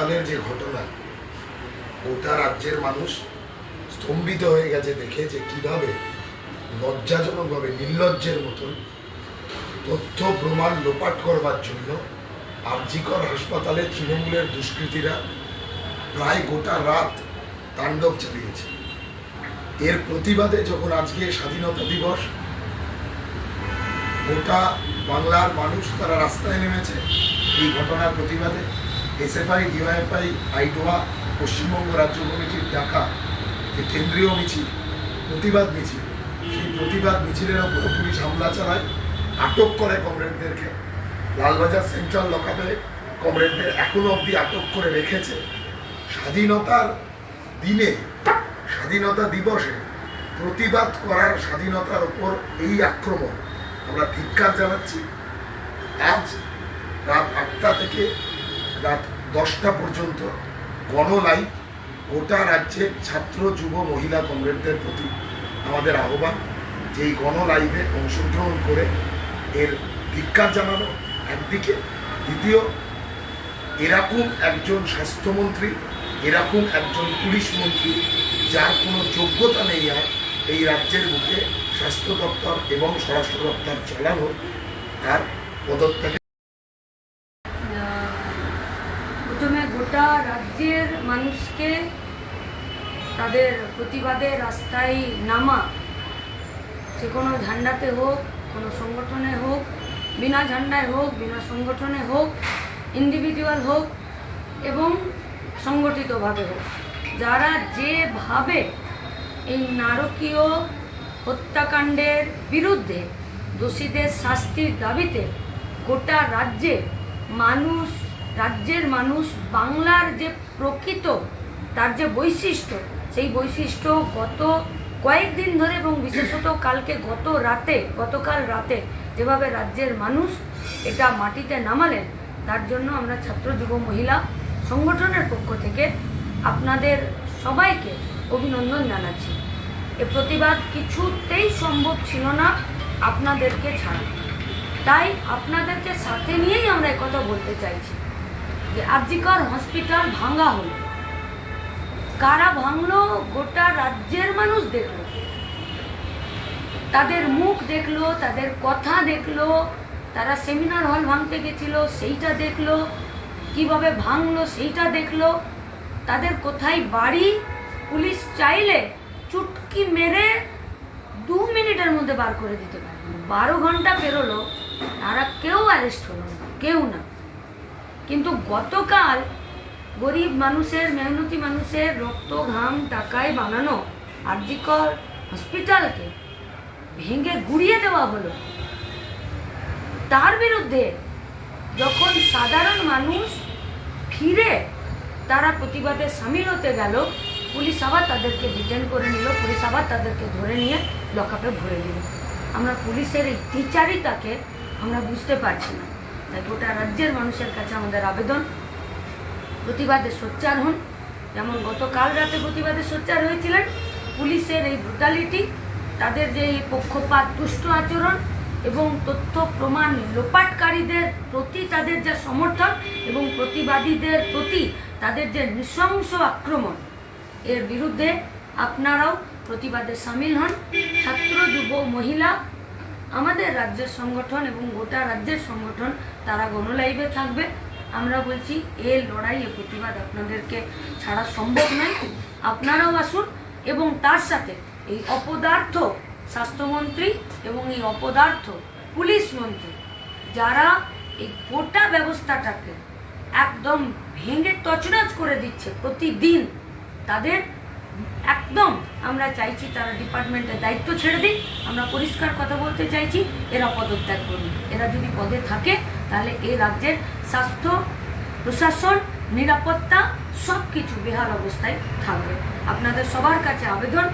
গতকালের যে ঘটনা, গোটা রাজ্যের মানুষ স্তম্ভিত হয়ে গেছে দেখে যে কীভাবে লজ্জাজনকভাবে, নির্লজ্জের মতন তথ্য, প্রমাণ লোপাট করবার জন্য আরজিকর হাসপাতালে তৃণমূলের দুষ্কৃতীরা প্রায় গোটা রাত তাণ্ডব চালিয়েছে। এর প্রতিবাদে যখন আজকে স্বাধীনতা দিবস, গোটা বাংলার মানুষ তারা রাস্তায় নেমেছে এই ঘটনার প্রতিবাদে। এসএফআই, ডিওয়াইএফআই, আইডোয়া, পশ্চিমবঙ্গ রাজ্য কমিটির ডাকা যে কেন্দ্রীয় মিছিল, প্রতিবাদ মিছিল, সেই প্রতিবাদ মিছিলের ওপর পুলিশ হামলা চালায়, আটক করে কমরেডদেরকে। লালবাজার সেন্ট্রাল লকআপে কমরেডদের এখনও অবধি আটক করে রেখেছে। স্বাধীনতার দিনে, স্বাধীনতা দিবসে প্রতিবাদ করার স্বাধীনতার ওপর এই আক্রমণ। আমরা ধিক্কার জানাচ্ছি, আজ রাত আটটা থেকে রাত দশটা পর্যন্ত গণলাইভ গোটা রাজ্যের ছাত্র, যুব, মহিলা কমরেডদের প্রতি আমাদের আহ্বান যে এই গণলাইভে অংশগ্রহণ করে এর ধিক্কার জানানো। একদিকে। দ্বিতীয়, এরকম একজন স্বাস্থ্যমন্ত্রী, এরকম একজন পুলিশ মন্ত্রী যার কোনো যোগ্যতা নেই আর এই রাজ্যের বুকে স্বাস্থ্য দপ্তর এবং স্বরাষ্ট্র দপ্তর চালানো তার পদত্যাগ গোটা রাজ্যের মানুষকে তাদের প্রতিবাদে রাস্তায় নামা, যে কোনো ঝান্ডাতে হোক, কোনো সংগঠনে হোক, বিনা ঝান্ডায় হোক, বিনা সংগঠনে হোক ইন্ডিভিজুয়াল হোক এবং সংগঠিতভাবে হোক, যারা যেভাবে এই নারকীয় হত্যাকাণ্ডের বিরুদ্ধে দোষীদের শাস্তির দাবিতে গোটা রাজ্যে মানুষ রাজ্যের মানুষ, বাংলার যে প্রকৃত, তার যে বৈশিষ্ট্য, সেই বৈশিষ্ট্য গত কয়েকদিন ধরে এবং বিশেষত কালকে গত রাতে, গতকাল রাতে যেভাবে রাজ্যের মানুষ এটা মাটিতে নামালেন, তার জন্য আমরা ছাত্র যুব মহিলা সংগঠনের পক্ষ থেকে আপনাদের সবাইকে অভিনন্দন জানাচ্ছি। এ প্রতিবাদ কিছুতেই সম্ভব ছিল না আপনাদেরকে ছাড়া। তাই আপনাদেরকে সাথে নিয়েই আমরা একথা বলতে চাইছি। যে আরজিকর হসপিটাল ভাঙা হলো। কারা ভাঙলো, গোটা রাজ্যের মানুষ দেখল। তাদের মুখ দেখল, তাদের কথা দেখল, তারা সেমিনার হল ভাঙতে গেছিল, সেইটা দেখল, কীভাবে ভাঙলো, সেইটা দেখল। তাদের কোথায় বাড়ি? পুলিশ চাইলে চুটকি মেরে দু মিনিটের মধ্যে বার করে দিতে পারে। বারো ঘণ্টা পেরোলো, তারা কেউ অ্যারেস্ট হলো না, কেউ না। কিন্তু গতকাল গরিব মানুষের, মেহনতি মানুষের রক্ত ঘাম টাকায় বানানো আরজিকর হসপিটালকে ভেঙে গুড়িয়ে দেওয়া হলো। তার বিরুদ্ধে যখন সাধারণ মানুষ ফিরে তারা প্রতিবাদে সামিল হতে গেল, পুলিশ আবার তাদেরকে ডিটেন করে নিল, পুলিশ আবার তাদেরকে ধরে নিয়ে লকআপে ভরে দিল। আমরা পুলিশের এই টিচারিতাকে আমরা বুঝতে পারছি না। তাই গোটা রাজ্যের মানুষের কাছে আমাদের আবেদন। প্রতিবাদে সোচ্চার হন। যেমন গতকাল রাতে প্রতিবাদে সোচ্চার হয়েছিলেন পুলিশের এই ব্রুটালিটি তাদের যে এই পক্ষপাত, দুষ্ট আচরণ এবং তথ্য, প্রমাণ লোপাটকারীদের প্রতি তাদের যে সমর্থন এবং প্রতিবাদীদের প্রতি তাদের যে নৃশংস আক্রমণ, এর বিরুদ্ধে আপনারাও প্রতিবাদে সামিল হন। ছাত্র, যুব, মহিলা আমাদের রাজ্যের সংগঠন এবং গোটা রাজ্যের সংগঠন, তারা গণলাইভে থাকবে। আমরা বলছি, এ লড়াই, এ প্রতিবাদ আপনাদেরকে ছাড়া সম্ভব নয়। আপনারাও আসুন এবং তার সাথে এই অপদার্থ স্বাস্থ্যমন্ত্রী এবং এই অপদার্থ পুলিশ মন্ত্রী, যারা এই গোটা ব্যবস্থাটাকে একদম ভেঙে তছনছ করে দিচ্ছে প্রতিদিন, তাদের একদম আমরা চাইছি তারা ডিপার্টমেন্টের দায়িত্ব ছেড়ে দিক। আমরা পরিষ্কার কথা বলতে চাইছি, এরা পদত্যাগ করুন এরা যদি পদে থাকে, তাহলে এই রাজ্যের স্বাস্থ্য, প্রশাসন, নিরাপত্তা সব কিছু বেহাল অবস্থায় থাকবে। আপনাদের সবার কাছে আবেদন,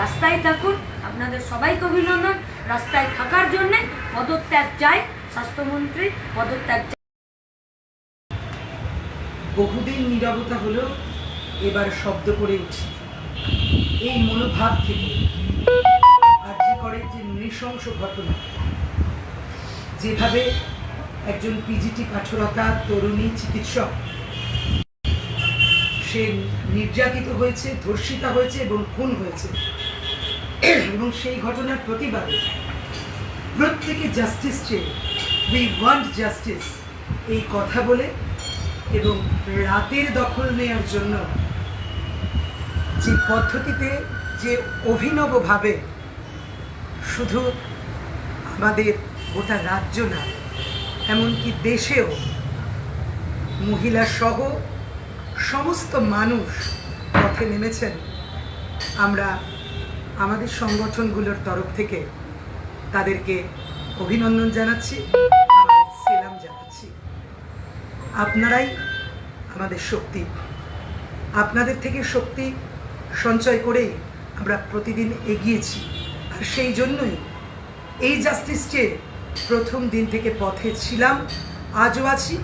রাস্তায় থাকুন। আপনাদের সবাইকে অভিনন্দন। রাস্তায় থাকার জন্যে পদত্যাগ চাই। স্বাস্থ্যমন্ত্রী, পদত্যাগ চাই। বহুদিন নীরবতা হলো এবার শব্দ করে উঠছে। এই মনোভাব থেকে আর্জি করে যে নৃশংস ঘটনা। যেভাবে একজন পিজিটি পাঠরতা তরুণী চিকিৎসক, সে নির্যাতিত হয়েছে, ধর্ষিতা হয়েছে এবং খুন হয়েছে। এবং সেই ঘটনার প্রতিবাদে প্রত্যেকে জাস্টিস চেয়ে উই ওয়ান্ট জাস্টিস এই কথা বলে এবং রাতের দখল নেওয়ার জন্য যে পদ্ধতিতে যে অভিনবভাবে শুধু আমাদের গোটা রাজ্য না, এমনকি দেশেও মহিলা সহ সমস্ত মানুষ পথে নেমেছেন, আমরা আমাদের সংগঠনগুলোর তরফ থেকে তাদেরকে অভিনন্দন জানাচ্ছি, আমাদের সেলাম জানাচ্ছি। আপনারাই আমাদের শক্তি। আপনাদের থেকে শক্তি সঞ্চয় করেই আমরা প্রতিদিন এগিয়েছি। আর সেই জন্যই এই জাস্টিস চেয়ে প্রথম দিন থেকে পথে ছিলাম, আজও আছি,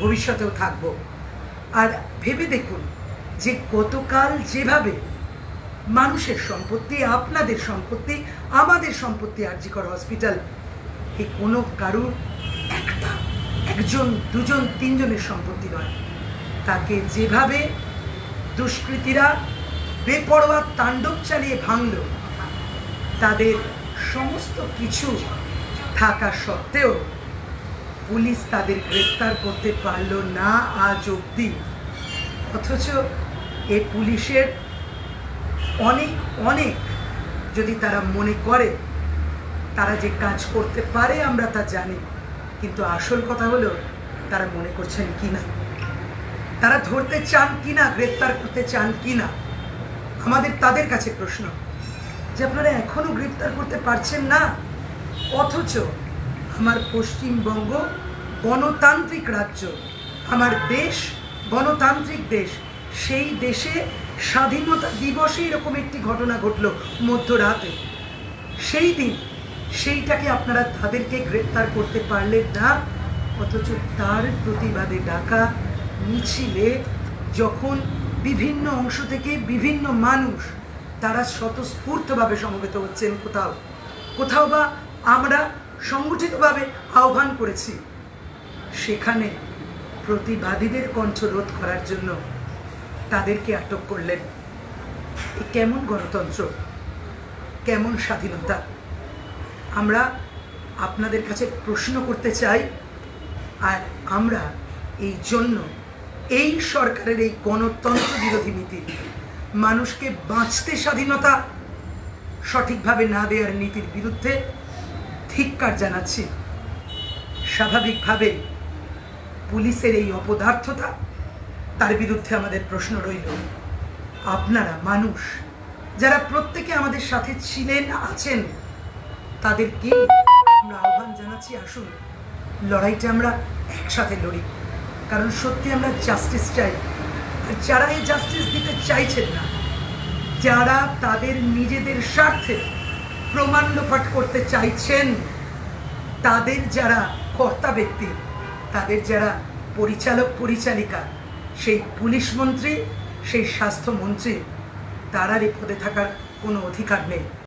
ভবিষ্যতেও থাকব। আর ভেবে দেখুন যে গতকাল যেভাবে মানুষের সম্পত্তি, আপনাদের সম্পত্তি, আমাদের সম্পত্তি আর্জিকর হসপিটাল, এ কোনো কারুর একটা, একজন, দুজন, তিনজনের সম্পত্তি নয়। তাকে যেভাবে দুষ্কৃতীরা বেপরোয়া তাণ্ডব চালিয়ে ভাঙল। তাদের সমস্ত কিছু থাকা সত্ত্বেও পুলিশ তাদের গ্রেপ্তার করতে পারল না আজ অবধি। অথচ এ পুলিশের অনেক অনেক যদি তারা মনে করে, তারা যে কাজ করতে পারে আমরা তা জানি। কিন্তু আসল কথা হলো, তারা মনে করছেন কি না তারা ধরতে চান কি না গ্রেপ্তার করতে চান কি না আমাদের তাদের কাছে প্রশ্ন, যে আপনারা এখনও গ্রেপ্তার করতে পারছেন না? অথচ আমার পশ্চিমবঙ্গ গণতান্ত্রিক রাজ্য, আমার দেশ গণতান্ত্রিক দেশ, সেই দেশে স্বাধীনতা দিবসে এরকম একটি ঘটনা ঘটল মধ্যরাতে। সেই দিন সেইটাকে আপনারা তাদেরকে গ্রেপ্তার করতে পারলেন না, অথচ তার প্রতিবাদে ডাকা মিছিলে যখন বিভিন্ন অংশ থেকে বিভিন্ন মানুষ তারা স্বতঃস্ফূর্তভাবে সমবেত হচ্ছেন কোথাও। কোথাও বা আমরা সংগঠিতভাবে আহ্বান করেছি। সেখানে প্রতিবাদীদের কণ্ঠ রোধ করার জন্য তাদেরকে আটক করলেন। কেমন গণতন্ত্র? কেমন স্বাধীনতা? আমরা আপনাদের কাছে প্রশ্ন করতে চাই, আর আমরা এই জন্য এই সরকারের এই গণতন্ত্র বিরোধী নীতি মানুষকে বাঁচতে স্বাধীনতা সঠিকভাবে না দেওয়ার নীতির বিরুদ্ধে ধিক্কার জানাচ্ছি। স্বাভাবিকভাবে পুলিশের এই অপদার্থতা, তার বিরুদ্ধে আমাদের প্রশ্ন রইল। আপনারা মানুষ, যারা প্রত্যেকে আমাদের সাথে ছিলেন, আছেন, তাদেরকে আমরা আহ্বান জানাচ্ছি, আসুন, লড়াইটা আমরা একসাথে লড়ি। কারণ সত্যি আমরা জাস্টিস চাই। আর যারা এই জাস্টিস দিতে চাইছেন না, যারা তাদের নিজেদের স্বার্থে প্রমাণ লোপাট করতে চাইছেন, তাদের যারা কর্তা ব্যক্তি, তাদের যারা পরিচালক, পরিচালিকা, সেই পুলিশ মন্ত্রী, সেই স্বাস্থ্যমন্ত্রী তারার এই পদে থাকার কোনো অধিকার নেই।